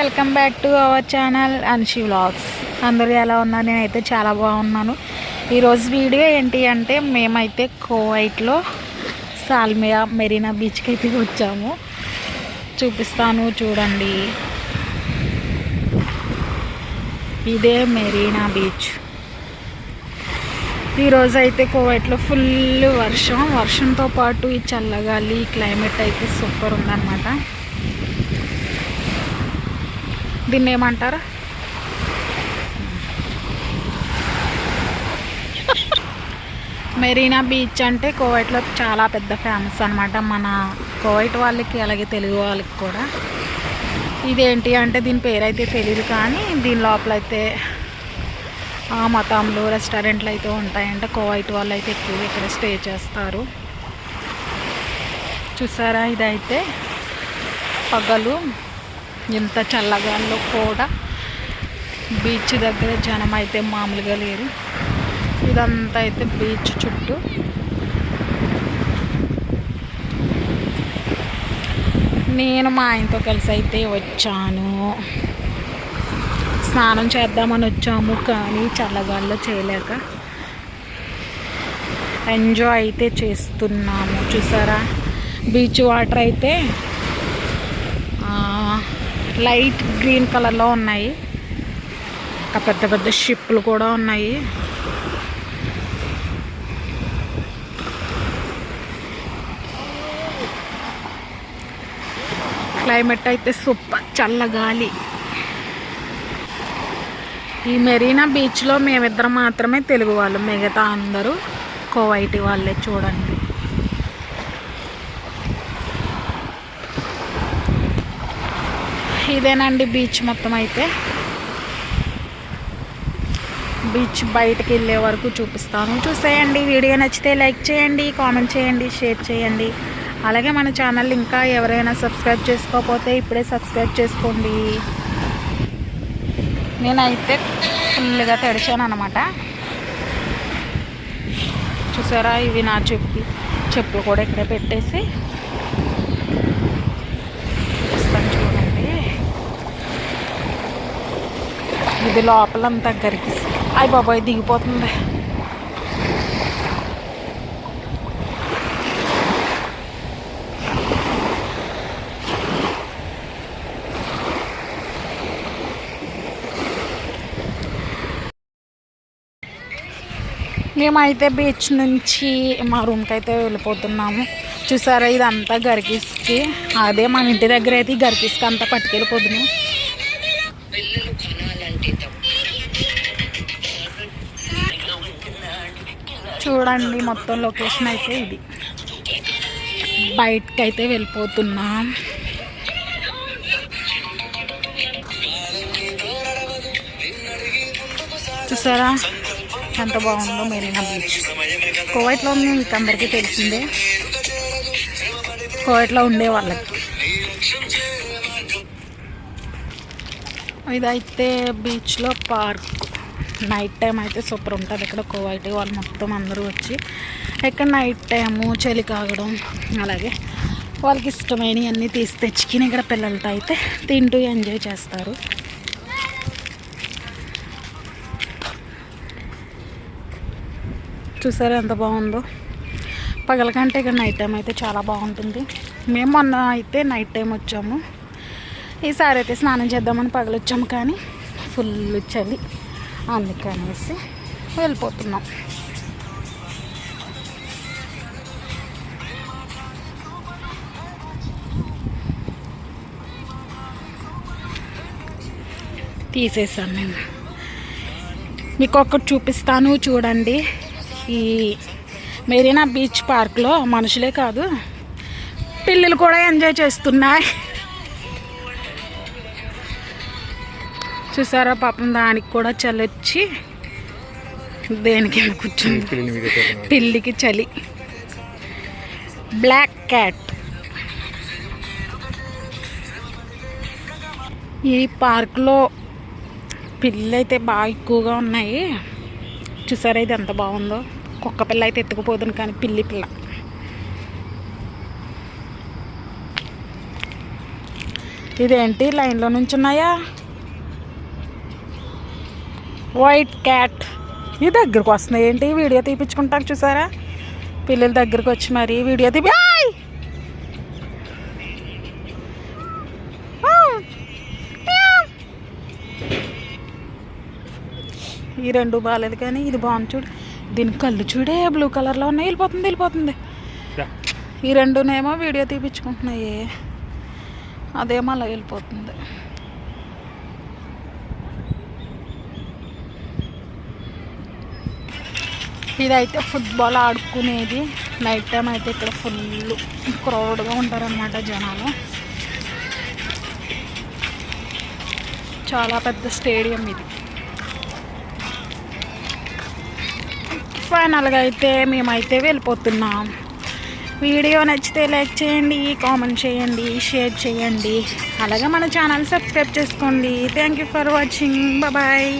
Welcome back to our channel Anshi vlogs. అందరూ ఎలా ఉన్నారు? నేనైతే చాలా బాగున్నాను. ఈరోజు వీడియో ఏంటి అంటే మేమైతే కోవైట్లో సాల్మియా మెరీనా బీచ్కి అయితే వచ్చాము. చూపిస్తాను చూడండి. ఇదే మెరీనా బీచ్. ఈరోజు అయితే కోవైట్లో ఫుల్ వర్షం. వర్షంతో పాటు ఈ చల్లగాలి క్లైమేట్ అయితే సూపర్ ఉందన్నమాట. దీన్ని ఏమంటారు మెరీనా బీచ్ అంటే కోవైట్లో చాలా పెద్ద ఫేమస్ అనమాట మన కోవైట్ వాళ్ళకి అలాగే తెలుగు వాళ్ళకి కూడా. ఇదేంటి అంటే దీని పేరు అయితే తెలియదు కానీ దీని లోపల అయితే ఆ మతంలో రెస్టారెంట్లు అయితే ఉంటాయంట. కోవైట్ వాళ్ళు అయితే ఎక్కువ ఇక్కడ స్టే చేస్తారు. చూసారా? ఇదైతే పగలు. ఎంత చల్లగాల్లో కూడా బీచ్ దగ్గర జనం అయితే మామూలుగా లేరు. ఇదంతా అయితే బీచ్ చుట్టూ. నేను మా ఆయనతో కలిసి అయితే వచ్చాను. స్నానం చేద్దామని వచ్చాము కానీ చల్లగాల్లో చేయలేక ఎంజాయ్ అయితే చేస్తున్నాము. చూసారా? బీచ్ వాటర్ అయితే లైట్ గ్రీన్ కలర్లో ఉన్నాయి. ఇంకా పెద్ద పెద్ద షిప్లు కూడా ఉన్నాయి. క్లైమేట్ అయితే సూపర్ చల్లగాలి ఈ మెరీనా బీచ్లో మేమిద్దరం మాత్రమే తెలుగు వాళ్ళు మిగతా అందరూ కోవైటి వాళ్ళే చూడండి. ఇదేనండి బీచ్ మొత్తం అయితే. బీచ్ బయటకు వెళ్ళే వరకు చూపిస్తాను. చూసేయండి వీడియో నచ్చితే లైక్ చేయండి కామెంట్ చేయండి షేర్ చేయండి. అలాగే మన ఛానల్ ఇంకా ఎవరైనా సబ్స్క్రైబ్ చేసుకోకపోతే ఇప్పుడే సబ్స్క్రైబ్ చేసుకోండి. నేనైతే ఫుల్గా తడిచాను అనమాట చూసారా? ఇవి నా చెప్పి చెప్పులు కూడా ఇక్కడే పెట్టేసి ఇస్తాను చూడండి ఇది లోపలంతా గరికిసి అయ్యి బాబాయ్ దిగిపోతుంది. మేమైతే బీచ్ నుంచి మా రూమ్కి అయితే వెళ్ళిపోతున్నాము. చూసారా ఇదంతా గరికిస్కి అదే మా ఇంటి దగ్గర అయితే ఈ గరికిస్కి అంతా పట్టుకెళ్ళిపోతున్నాం చూడండి మొత్తం లొకేషన్ అయితే ఇది. బయటకి అయితే వెళ్ళిపోతున్నాం. చూసారా? ఎంత బాగుందో మెరీనా బీచ్. కోవైట్లో ఉంది మీకు అందరికీ తెలిసిందే. కోవైట్లో ఉండే వాళ్ళకి. ఇదైతే బీచ్లో పార్క్. నైట్ టైం అయితే సూపర్ ఉంటుంది. ఇక్కడ కోవైటీ వాళ్ళు మొత్తం అందరూ వచ్చి ఇక్కడ నైట్ టైము చలి కాగడం అలాగే వాళ్ళకి ఇష్టమైనవి అన్నీ తీసి తెచ్చుకుని ఇక్కడ పిల్లలతో అయితే తింటూ ఎంజాయ్ చేస్తారు. చూసారా ఎంత బాగుందో? పగల కంటే ఇక్కడ నైట్ టైం అయితే చాలా బాగుంటుంది. మేము మొన్న అయితే నైట్ టైం వచ్చాము. ఈసారి అయితే స్నానం చేద్దామని పగలొచ్చాము కానీ ఫుల్ చలి. అందుకనేసి వెళ్ళిపోతున్నాం. తీసేసాను నేను మీకు ఒక్కటి చూపిస్తాను చూడండి. ఈ మెరీనా బీచ్ పార్క్లో మనుషులే కాదు పిల్లలు కూడా ఎంజాయ్ చేస్తున్నాయి. చూసారా పాపం దానికి కూడా చలి వచ్చి దేనికి కూర్చుంది. పిల్లికి చలి. బ్లాక్ క్యాట్ ఈ పార్క్లో పిల్లలు అయితే బాగా ఎక్కువగా ఉన్నాయి. చూసారా ఇది ఎంత బాగుందో? కుక్క పిల్ల అయితే ఎత్తుకుపోతుంది కానీ పిల్లి పిల్ల. ఇదేంటి? లైన్లో నుంచున్నాయా? White cat. ఈ దగ్గరకు వస్తున్నాయి. ఏంటి? వీడియో తీపించుకుంటారు చూసారా? పిల్లల దగ్గరకు వచ్చి మరి వీడియో తీపి! ఈ రెండు బాగాలేదు కానీ ఇది బాగుంది చూడు. దీని కళ్ళు చూడే బ్లూ కలర్లో ఉన్నాయి. వెళ్ళిపోతుంది వెళ్ళిపోతుంది. ఈ రెండునేమో వీడియో తీపించుకుంటున్నాయి అదేమో అలా వెళ్ళిపోతుంది. ఇదైతే ఫుట్బాల్ ఆడుకునేది. నైట్ టైం అయితే ఇక్కడ ఫుల్ క్రౌడ్గా ఉంటారనమాట జనాలు. చాలా పెద్ద స్టేడియం ఇది. ఫైనల్గా అయితే మేమైతే వెళ్ళిపోతున్నాం. వీడియో నచ్చితే లైక్ చేయండి కామెంట్ చేయండి షేర్ చేయండి. అలాగే మన ఛానల్ సబ్స్క్రైబ్ చేసుకోండి. Thank you for watching bye